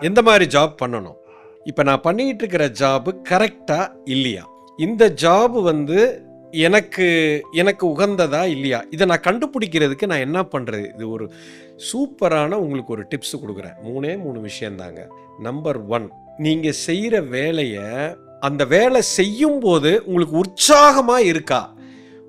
எந்த மாதிரி ஜாப் பண்ணணும்? இப்போ நான் பண்ணிக்கிட்டு இருக்கிற ஜாபு கரெக்டாக இல்லையா? இந்த ஜாப் வந்து எனக்கு எனக்கு உகந்ததா இல்லையா? இதை நான் கண்டுபிடிக்கிறதுக்கு நான் என்ன பண்ணுறது இது ஒரு சூப்பரான உங்களுக்கு ஒரு டிப்ஸ் கொடுக்குறேன். மூணே மூணு விஷயந்தாங்க. நம்பர் ஒன் நீங்கள் செய்கிற வேலையை அந்த வேலை செய்யும் போது உங்களுக்கு உற்சாகமாக இருக்கா?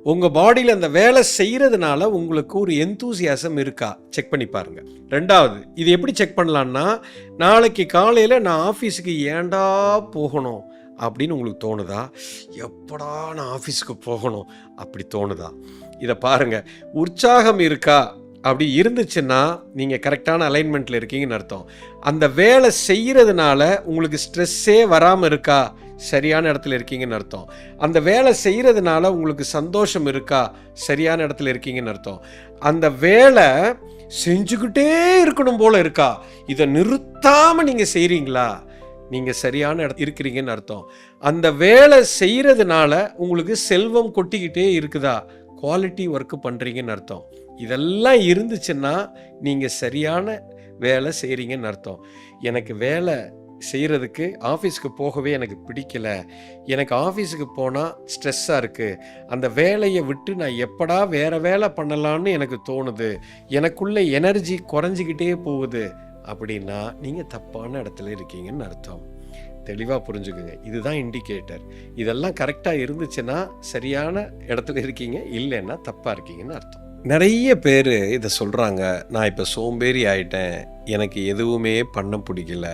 உங்கள் பாடியில் அந்த வேலை செய்கிறதுனால உங்களுக்கு ஒரு எந்தூசியாசம் இருக்கா? செக் பண்ணி பாருங்கள் ரெண்டாவது இது எப்படி செக் பண்ணலான்னா நாளைக்கு காலையில் நான் ஆஃபீஸுக்கு ஏன்டா போகணும் அப்படின்னு உங்களுக்கு தோணுதா? எப்படா நான் ஆஃபீஸுக்கு போகணும்? அப்படி தோணுதா? இதை பாருங்கள் உற்சாகம் இருக்கா? அப்படி இருந்துச்சுன்னா நீங்கள் கரெக்டான அலைன்மெண்ட்டில் இருக்கீங்கன்னு அர்த்தம். அந்த வேலை செய்கிறதுனால உங்களுக்கு ஸ்ட்ரெஸ்ஸே வராமல் இருக்கா? சரியான இடத்துல இருக்கீங்கன்னு அர்த்தம். அந்த வேலை செய்கிறதுனால உங்களுக்கு சந்தோஷம் இருக்கா? சரியான இடத்துல இருக்கீங்கன்னு அர்த்தம். அந்த வேலை செஞ்சுக்கிட்டே இருக்கணும் போல இருக்கா? இதை நிறுத்தாமல் நீங்கள் செய்கிறீங்களா நீங்கள் சரியான இடத்து இருக்கிறீங்கன்னு அர்த்தம். அந்த வேலை செய்கிறதுனால உங்களுக்கு செல்வம் கொட்டிக்கிட்டே இருக்குதா? குவாலிட்டி ஒர்க்கு பண்ணுறீங்கன்னு அர்த்தம். இதெல்லாம் இருந்துச்சுன்னா நீங்கள் சரியான வேலை செய்கிறீங்கன்னு அர்த்தம். எனக்கு வேலை செய்கிறதுக்கு ஆஃபீஸ்க்கு போகவே எனக்கு பிடிக்கல. எனக்கு ஆஃபீஸுக்கு போனால் ஸ்ட்ரெஸ்ஸாக இருக்குது அந்த வேலையை விட்டு நான் எப்படா வேறு வேலை பண்ணலான்னு எனக்கு தோணுது. எனக்குள்ளே எனர்ஜி குறைஞ்சிக்கிட்டே போகுது. அப்படின்னா நீங்கள் தப்பான இடத்துல இருக்கீங்கன்னு அர்த்தம். தெளிவாக புரிஞ்சுக்குங்க. இதுதான் இண்டிகேட்டர். இதெல்லாம் கரெக்டாக இருந்துச்சுன்னா சரியான இடத்துல இருக்கீங்க. இல்லைன்னா தப்பாக இருக்கீங்கன்னு அர்த்தம். நிறைய பேர் இதை சொல்கிறாங்க நான் இப்போ சோம்பேறி ஆயிட்டேன். எனக்கு எதுவுமே பண்ண பிடிக்கல.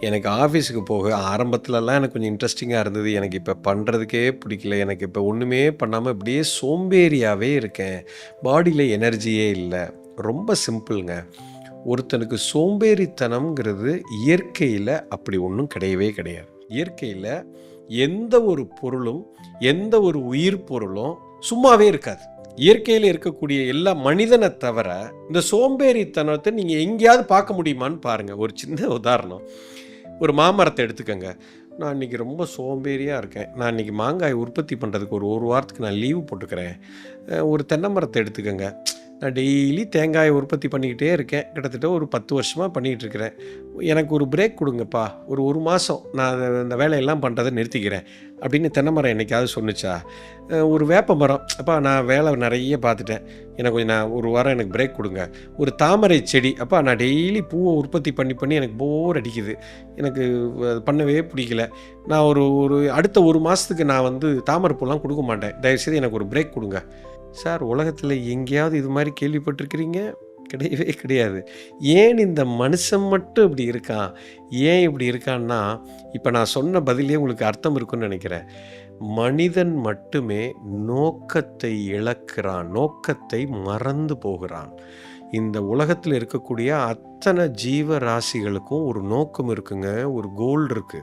எனக்கு ஆஃபீஸுக்கு போக ஆரம்பத்துலலாம் எனக்கு கொஞ்சம் இன்ட்ரெஸ்டிங்காக இருந்தது. எனக்கு இப்போ பண்ணுறதுக்கே பிடிக்கல. எனக்கு இப்போ ஒன்றுமே பண்ணாமல் இப்படியே சோம்பேறியாகவே இருக்கேன். பாடியில் எனர்ஜியே இல்லை. ரொம்ப சிம்பிளுங்க ஒருத்தனுக்கு சோம்பேறித்தனம்ங்கிறது இயற்கையில் அப்படி ஒன்றும் கிடையவே கிடையாது. இயற்கையில் எந்த ஒரு பொருளும் எந்த ஒரு உயிர் பொருளும் சும்மாவே இருக்காது. இயற்கையில் இருக்கக்கூடிய எல்லா மனிதனை தவிர இந்த சோம்பேறித்தனத்தை நீங்கள் எங்கேயாவது பார்க்க முடியுமான்னு பாருங்கள் ஒரு சின்ன உதாரணம். ஒரு மாமரத்தை எடுத்துக்கோங்க. நான் இன்றைக்கி ரொம்ப சோம்பேறியாக இருக்கேன். நான் இன்றைக்கி மாங்காய் உற்பத்தி பண்ணுறதுக்கு ஒரு ஒரு வாரத்துக்கு நான் லீவு போட்டுக்கிறேன். ஒரு தென்னை மரத்தை எடுத்துக்கோங்க. நான் டெய்லி தேங்காயை உற்பத்தி பண்ணிக்கிட்டே இருக்கேன். கிட்டத்தட்ட ஒரு பத்து வருஷமாக பண்ணிகிட்டு இருக்கிறேன். எனக்கு ஒரு பிரேக் கொடுங்கப்பா. ஒரு ஒரு மாதம் நான் அந்த- வேலையெல்லாம் பண்ணுறதை நிறுத்திக்கிறேன். அப்படின்னு தென்னை மரம் என்னைக்காவது சொன்னுச்சா? ஒரு வேப்ப மரம். அப்பா நான் வேலை நிறைய பார்த்துட்டேன். எனக்கு கொஞ்சம் நான் ஒரு வாரம் எனக்கு பிரேக் கொடுங்க. ஒரு தாமரை செடி. அப்பா நான் டெய்லி பூவை உற்பத்தி பண்ணி பண்ணி எனக்கு போர் அடிக்குது. எனக்கு அது பண்ணவே பிடிக்கல. நான் ஒரு ஒரு அடுத்த ஒரு மாதத்துக்கு நான் வந்து தாமரை பூலாம் கொடுக்க மாட்டேன். தயவுசெய்து எனக்கு ஒரு பிரேக் கொடுங்க. சார் உலகத்தில் எங்கேயாவது இது மாதிரி கேள்விப்பட்டிருக்கிறீங்க? கிடையவே கிடையாது. ஏன் இந்த மனுஷன் மட்டும் இப்படி இருக்கான்? ஏன் இப்படி இருக்கான்னா இப்போ நான் சொன்ன பதிலே உங்களுக்கு அர்த்தம் இருக்குன்னு நினைக்கிறேன். மனிதன் மட்டுமே நோக்கத்தை இழக்கிறான் நோக்கத்தை மறந்து போகிறான். இந்த உலகத்தில் இருக்கக்கூடிய அத்தனை ஜீவ ராசிகளுக்கும் ஒரு நோக்கம் இருக்குங்க ஒரு கோல் இருக்குது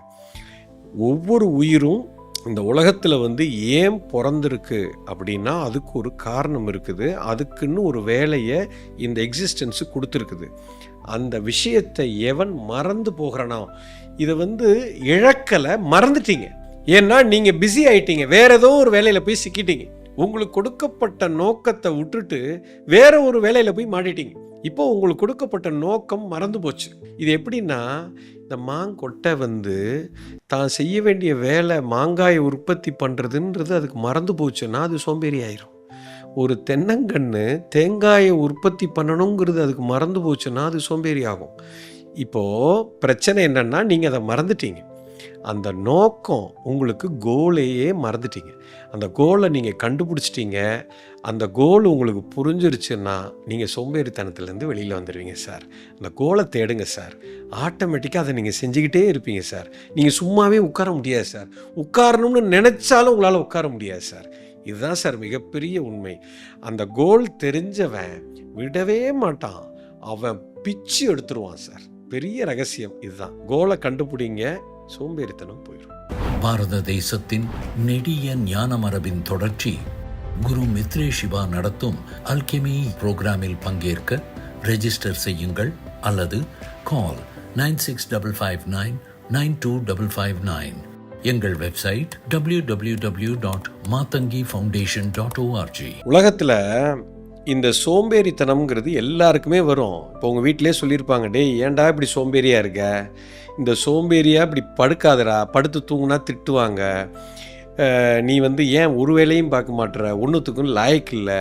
ஒவ்வொரு உயிரும் இந்த உலகத்தில் வந்து ஏன் பிறந்திருக்கு அப்படின்னா அதுக்கு ஒரு காரணம் இருக்குது. அதுக்குன்னு ஒரு வேலையை இந்த எக்ஸிஸ்டன்ஸு கொடுத்துருக்குது. அந்த விஷயத்தை எவன் மறந்து போகிறானோ இதை வந்து இழக்கலை மறந்துட்டீங்க. ஏன்னா நீங்கள் பிஸி ஆயிட்டீங்க. வேற ஏதோ ஒரு வேலையில் போய் சிக்கிட்டீங்க. உங்களுக்கு கொடுக்கப்பட்ட நோக்கத்தை விட்டுட்டு வேற ஒரு வேலையில் போய் மாட்டிட்டீங்க. இப்போ உங்களுக்கு கொடுக்கப்பட்ட நோக்கம் மறந்து போச்சு. இது எப்படின்னா இந்த மாங்கொட்டை வந்து தான் செய்ய வேண்டிய வேலை மாங்காயை உற்பத்தி பண்ணுறதுன்றது அதுக்கு மறந்து போச்சுன்னா அது சோம்பேறி ஆயிரும். ஒரு தென்னங்கன்று தேங்காயை உற்பத்தி பண்ணணுங்கிறது அதுக்கு மறந்து போச்சுன்னா அது சோம்பேறி ஆகும். இப்போது பிரச்சனை என்னென்னா நீங்கள் அதை மறந்துட்டீங்க. அந்த நோக்கம் உங்களுக்கு கோலையே மறந்துட்டீங்க. அந்த கோலை நீங்கள் கண்டுபிடிச்சிட்டீங்க. அந்த கோல் உங்களுக்கு புரிஞ்சிருச்சுன்னா நீங்கள் சோம்பேறித்தனத்துலேருந்து வெளியில் வந்துடுவீங்க சார் அந்த கோலை தேடுங்க சார் ஆட்டோமேட்டிக்காக அதை நீங்கள் செஞ்சுக்கிட்டே இருப்பீங்க சார் நீங்கள் சும்மாவே உட்கார முடியாது சார் உட்காரணும்னு நினச்சாலும் உங்களால் உட்கார முடியாது சார் இதுதான் சார் மிகப்பெரிய உண்மை. அந்த கோல் தெரிஞ்சவன் விடவே மாட்டான். அவன் பிச்சு எடுத்துருவான் சார் பெரிய ரகசியம் இதுதான். கோலை கண்டுபிடிங்க சோம்பேறித்தனம் போயிடும் பாரத தேசத்தின் நெடிய ஞான மரபின் தொடர்ச்சி குரு மித்ரே சிவா நடத்தும் அல்கெமி புரோகிராமில் பங்கேற்க ரெஜிஸ்டர் செய்யுங்கள் அல்லது call nine six double five nine nine two double five nine எங்கள் website W W W dot Mathangi foundation dot O R G உலகத்தில் இந்த சோம்பேறித்தனம்ங்கிறது எல்லாருக்குமே வரும். இப்போ உங்கள் வீட்டிலே சொல்லியிருப்பாங்க டேய் ஏன்டா இப்படி சோம்பேறியாக இருக்க? இந்த சோம்பேறியாக இப்படி படுக்காதடா படுத்து தூங்குனா திட்டுவாங்க. நீ வந்து ஏன் ஒரு வேலையும் பார்க்க மாட்டுற ஒன்றுத்துக்கும் லாயக் இல்லை.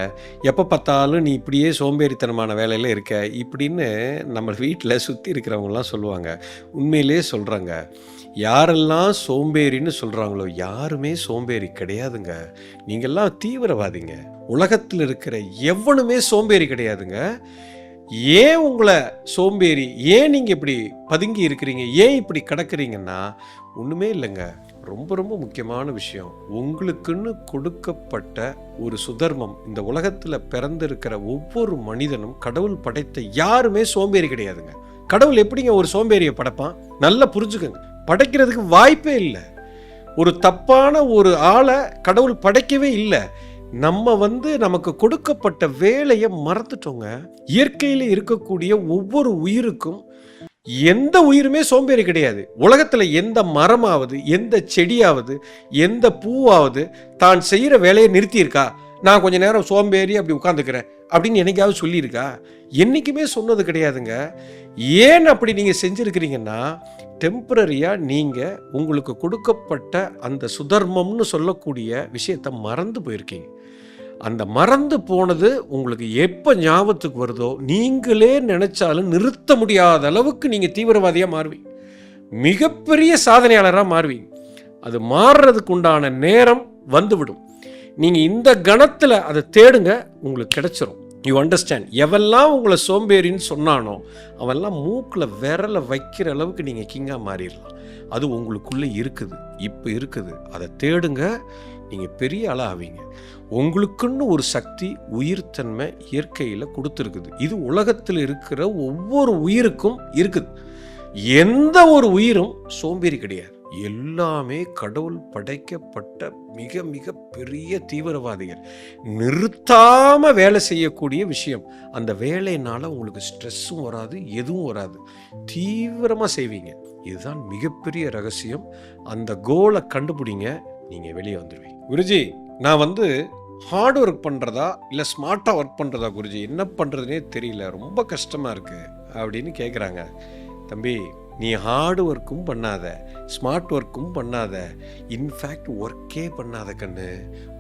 எப்போ பார்த்தாலும் நீ இப்படியே சோம்பேறித்தனமான வேலையில் இருக்க? இப்படின்னு நம்ம வீட்டில் சுற்றி இருக்கிறவங்கலாம் சொல்லுவாங்க. உண்மையிலே சொல்கிறாங்க யாரெல்லாம் சோம்பேறின்னு சொல்கிறாங்களோ யாருமே சோம்பேறி கிடையாதுங்க. நீங்கள்லாம் தீவிரவாதிங்க. உலகத்தில் இருக்கிற எவனுமே சோம்பேறி கிடையாதுங்க. ஏன் உங்களை சோம்பேறி ஏன் நீங்கள் இப்படி பதுங்கி இருக்கிறீங்க ஏன் இப்படி கிடக்கிறீங்கன்னா ஒன்றுமே இல்லைங்க. ரொம்ப ரொம்ப முக்கியமான விஷயம். உங்களுக்குன்னு கொடுக்கப்பட்ட ஒரு சுதர்மம் இந்த உலகத்தில் பிறந்திருக்கிற ஒவ்வொரு மனிதனும் கடவுள் படைத்த யாருமே சோம்பேறி கிடையாதுங்க. கடவுள் எப்படிங்க ஒரு சோம்பேறியை படைப்பான்? நல்லா புரிஞ்சுக்கங்க. படைக்கிறதுக்கு வாய்ப்பே இல்லை. ஒரு தப்பான ஒரு ஆளை கடவுள் படைக்கவே இல்லை. நம்ம வந்து நமக்கு கொடுக்கப்பட்ட வேலையை மறந்துட்டோங்க. இயற்கையில் இருக்கக்கூடிய ஒவ்வொரு உயிருக்கும் எந்த உயிருமே சோம்பேறி கிடையாது. உலகத்தில் எந்த மரமாவது எந்த செடியாவது எந்த பூவாவது தான் செய்கிற வேலையை நிறுத்தியிருக்கா? நான் கொஞ்சம் நேரம் சோம்பேறி அப்படி உட்காந்துக்கிறேன் அப்படின்னு என்னைக்காவது சொல்லியிருக்கா? என்றைக்குமே சொன்னது கிடையாதுங்க. ஏன் அப்படி நீங்கள் செஞ்சுருக்கிறீங்கன்னா டெம்பரரியாக நீங்கள் உங்களுக்கு கொடுக்கப்பட்ட அந்த சுதர்மம்னு சொல்லக்கூடிய விஷயத்தை மறந்து போயிருக்கீங்க. அந்த மறந்து போனது உங்களுக்கு எப்போ ஞாபகத்துக்கு வருதோ நீங்களே நினச்சாலும் நிறுத்த முடியாத அளவுக்கு நீங்கள் தீவிரவாதியாக மாறுவீங்க மிகப்பெரிய சாதனையாளராக மாறுவீங்க. அது மாறுறதுக்கு உண்டான நேரம் வந்துவிடும். நீங்கள் இந்த கணத்தில் அதை தேடுங்க உங்களுக்கு கிடைச்சிரும். யூ அண்டர்ஸ்டாண்ட் எவெல்லாம் உங்களை சோம்பேறின்னு சொன்னானோ அவெல்லாம் மூக்கில் விரலை வைக்கிற அளவுக்கு நீங்கள் கிங்காக மாறிடலாம். அது உங்களுக்குள்ளே இருக்குது. இப்போ இருக்குது. அதை தேடுங்க. நீங்கள் பெரிய ஆளாக ஆவீங்க. உங்களுக்குன்னு ஒரு சக்தி உயிர்த்தன்மை இயற்கையில் கொடுத்துருக்குது. இது உலகத்தில் இருக்கிற ஒவ்வொரு உயிருக்கும் இருக்குது. எந்த ஒரு உயிரும் சோம்பேறி கிடையாது. எல்லாமே கடவுள் படைக்கப்பட்ட மிக மிக பெரிய தீவிரவாதிகள். நிறுத்தாமல் வேலை செய்யக்கூடிய விஷயம். அந்த வேலையினால் உங்களுக்கு ஸ்ட்ரெஸ்ஸும் வராது எதுவும் வராது. தீவிரமாக செய்வீங்க. இதுதான் மிகப்பெரிய ரகசியம். அந்த கோலை கண்டுபிடிங்க நீங்கள் வெளியே வந்துடுவீங்க குருஜி நான் வந்து ஹார்ட் ஒர்க் பண்ணுறதா இல்லை ஸ்மார்ட்டாக ஒர்க் பண்ணுறதா குருஜி? என்ன பண்ணுறதுனே தெரியல. ரொம்ப கஷ்டமாக இருக்குது அப்படின்னு கேட்குறாங்க தம்பி நீ ஹார்ட் ஒர்க்கும் பண்ணாத ஸ்மார்ட் ஒர்க்கும் பண்ணாத. இன்ஃபேக்ட் ஒர்க்கே பண்ணாத கண்ணு.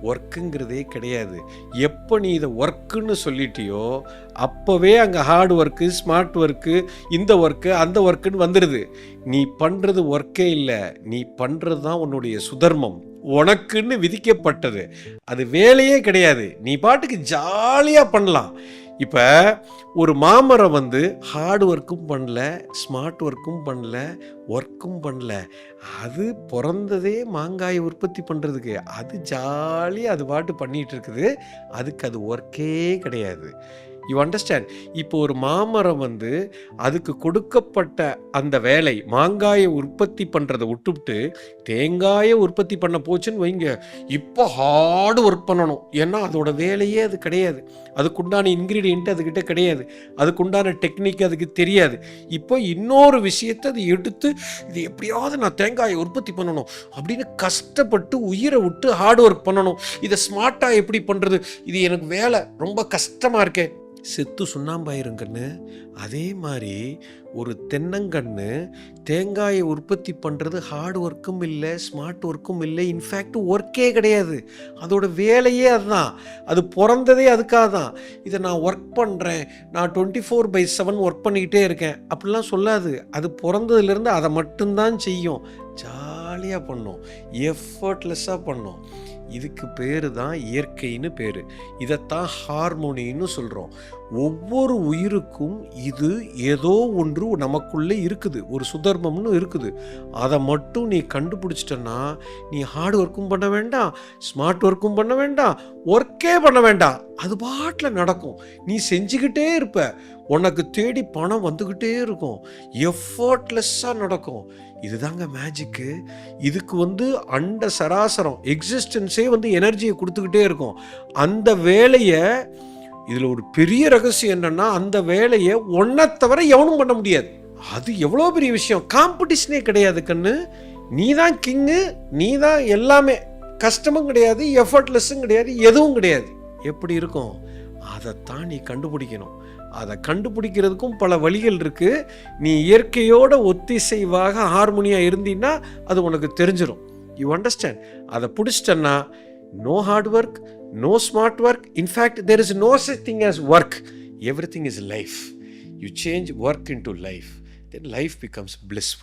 ஒர்க்குங்கிறதே கிடையாது. எப்போ நீ இதை ஒர்க்குன்னு சொல்லிட்டியோ அப்போவே அங்கே ஹார்ட் ஒர்க்கு ஸ்மார்ட் ஒர்க்கு இந்த ஒர்க்கு அந்த ஒர்க்குன்னு வந்துடுது நீ பண்ணுறது ஒர்க்கே இல்லை. நீ பண்ணுறது தான் உன்னுடைய சுதர்மம். உனக்குன்னு விதிக்கப்பட்டது. அது வேலையே கிடையாது. நீ பாட்டுக்கு ஜாலியாக பண்ணலாம். இப்போ ஒரு மாமரம் வந்து ஹார்ட் ஒர்க்கும் பண்ணல ஸ்மார்ட் ஒர்க்கும் பண்ணல ஒர்க்கும் பண்ணல. அது பிறந்ததே மாங்காயை உற்பத்தி பண்ணுறதுக்கு அது ஜாலியாக அது பாட்டு பண்ணிகிட்டு இருக்குது. அதுக்கு அது ஒர்க்கே கிடையாது. யூ அண்டர்ஸ்டாண்ட் இப்போ ஒரு மாமரம் வந்து அதுக்கு கொடுக்கப்பட்ட அந்த வேலை மாங்காயை உற்பத்தி பண்ணுறதை விட்டுவிட்டு தேங்காயை உற்பத்தி பண்ண போச்சுன்னு வைங்க. இப்போ ஹார்டு ஒர்க் பண்ணணும். ஏன்னா அதோட வேலையே அது கிடையாது. அதுக்குண்டான இன்க்ரீடியன்ட்டு அதுக்கிட்ட கிடையாது. அதுக்குண்டான டெக்னிக் அதுக்கு தெரியாது. இப்போ இன்னொரு விஷயத்தை அது எடுத்து இது எப்படியாவது நான் தேங்காயை உற்பத்தி பண்ணணும் அப்படின்னு கஷ்டப்பட்டு உயிரை விட்டு ஹார்ட் ஒர்க் பண்ணணும். இதை ஸ்மார்ட்டாக எப்படி பண்ணுறது இது எனக்கு வேலை. ரொம்ப கஷ்டமாக இருக்கே. செத்து சுண்ணாம்பாயிருங்கன்னு அதே மாதிரி ஒரு தென்னங்கன்று தேங்காயை உற்பத்தி பண்ணுறது ஹார்ட் ஒர்க்கும் இல்லை ஸ்மார்ட் ஒர்க்கும் இல்லை. இன்ஃபேக்ட் ஒர்க்கே கிடையாது. அதோட வேலையே அதுதான். அது பிறந்ததே அதுக்காக தான். இதை நான் ஒர்க் பண்ணுறேன் நான் twenty four by seven work பண்ணிக்கிட்டே இருக்கேன். அப்படிலாம் சொல்லாது. அது பிறந்ததுலேருந்து அதை மட்டும்தான் செய்யும். ஜாலியாக பண்ணும். எஃபர்ட்லெஸ்ஸாக பண்ணும். இதுக்கு பேர் தான் இயற்கைன்னு பேர். இதைத்தான் ஹார்மோனின்னு சொல்கிறோம் ஒவ்வொரு உயிருக்கும் இது ஏதோ ஒன்று நமக்குள்ளே இருக்குது. ஒரு சுதர்மம்னு இருக்குது. அதை மட்டும் நீ கண்டுபிடிச்சிட்டன்னா நீ ஹார்ட் ஒர்க்கும் பண்ண வேண்டாம் ஸ்மார்ட் ஒர்க்கும் பண்ண வேண்டாம் ஒர்க்கே பண்ண வேண்டாம். அது பாட்டில் நடக்கும். நீ செஞ்சுக்கிட்டே இருப்ப. உனக்கு தேடி பணம் வந்துக்கிட்டே இருக்கும். எஃபர்ட்லெஸ்ஸாக நடக்கும். இதுதாங்க மேஜிக்கு இதுக்கு வந்து அண்ட சராசரம் எக்ஸிஸ்டன்ஸே வந்து எனர்ஜியை கொடுத்துக்கிட்டே இருக்கும். அந்த வேலையை இதில் ஒரு பெரிய ரகசியம் என்னன்னா அந்த வேலையை ஒன்றை தவிர எவனும் பண்ண முடியாது. அது எவ்வளோ பெரிய விஷயம். காம்படிஷனே கிடையாது கண்ணு. நீ தான் கிங்கு நீ தான் எல்லாமே. கஷ்டமும் கிடையாது எஃபர்ட்லெஸ்ஸும் கிடையாது எதுவும் கிடையாது. எப்படி இருக்கும்? அதைத்தான் நீ கண்டுபிடிக்கணும். அதை கண்டுபிடிக்கிறதுக்கும் பல வழிகள் இருக்குது நீ இயற்கையோட ஒத்திசைவாக ஹார்மோனியாக இருந்தீன்னா அது உனக்கு தெரிஞ்சிடும் யூ அண்டர்ஸ்டாண்ட் அதை பிடிச்சிட்டன்னா no hard work no smart work in fact there is no such thing as work everything is life you change work into life then life becomes blissful.